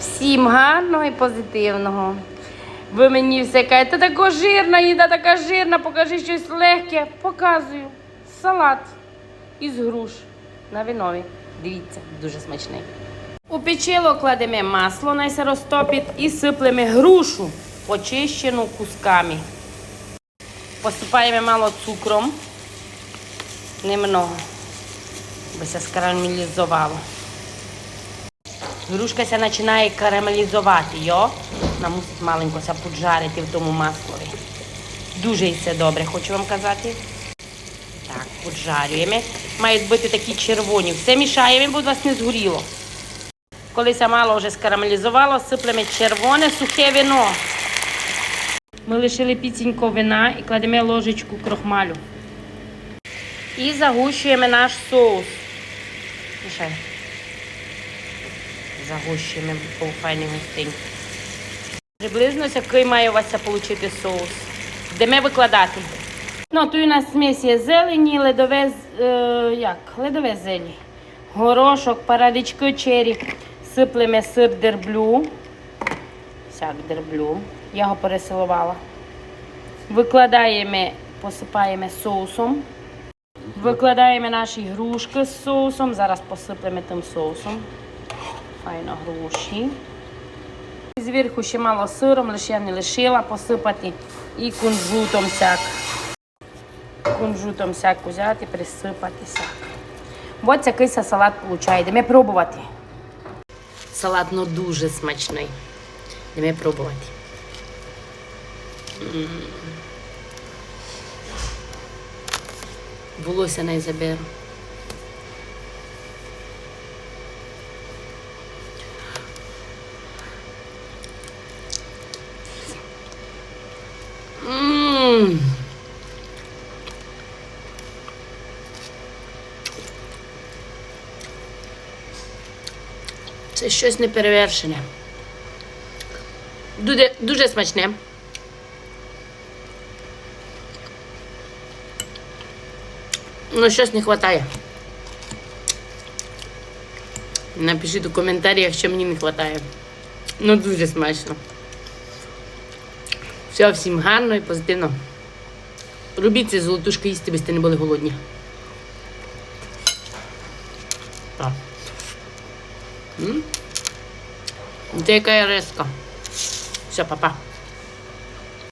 Всім гарного і позитивного. Ви мені все кажете, та така жирна їда, така жирна, покажи щось легке. Показую. Салат із груш на винові. Дивіться, дуже смачний. У печило кладемо масло, най се розтопить і сиплемо грушу, почищену кусками. Посипаємо мало цукром, немного, бо се скарамелізувало. Грушка починає карамелізувати, йо? Вона мусить маленько ся поджарити в тому маслові. Дуже і це добре, хочу вам казати. Так, поджарюємо. Мають бути такі червоні. Все мішаємо, бо у вас не згоріло. Коли ся мало вже скарамелізувало, сиплемо червоне сухе вино. Ми лишили піцінько вина і кладемо ложечку крохмалю. І загущуємо наш соус. Мішай. Загущуємо, бо був файний. Приблизно який має у вас отримати соус. Йдемо викладати. Ну, тут у нас смесь є зелені, ледове, е, як? ледове зелі. Горошок, парадички чері. Сиплемо сир дерблю. Сяк дерблю. Я його пересилувала. Викладаємо, посипаємо соусом. Викладаємо наші грушки з соусом. Зараз посиплемо тим соусом. Файно груші. Зверху ще мало сиром, лише я не лишила посипати. І кунжутом сяк. Кунжутом сяк взяти, присипати сяк. Ось такий са салат виходить. Йдемо пробувати. Салат ну, дуже смачний. Йдемо пробувати. М. Волосся не заберу. Мм. Це щось неперевершене. Дуже, дуже смачне. Ну, щось не вистачає. Напишіть у коментарях, що мені не вистачає. Ну, дуже смачно. Все, всім гарно і позитивно. Робіть ці золотушки їсти, без не були голодні. Так. М? Це яка резка. Все, папа.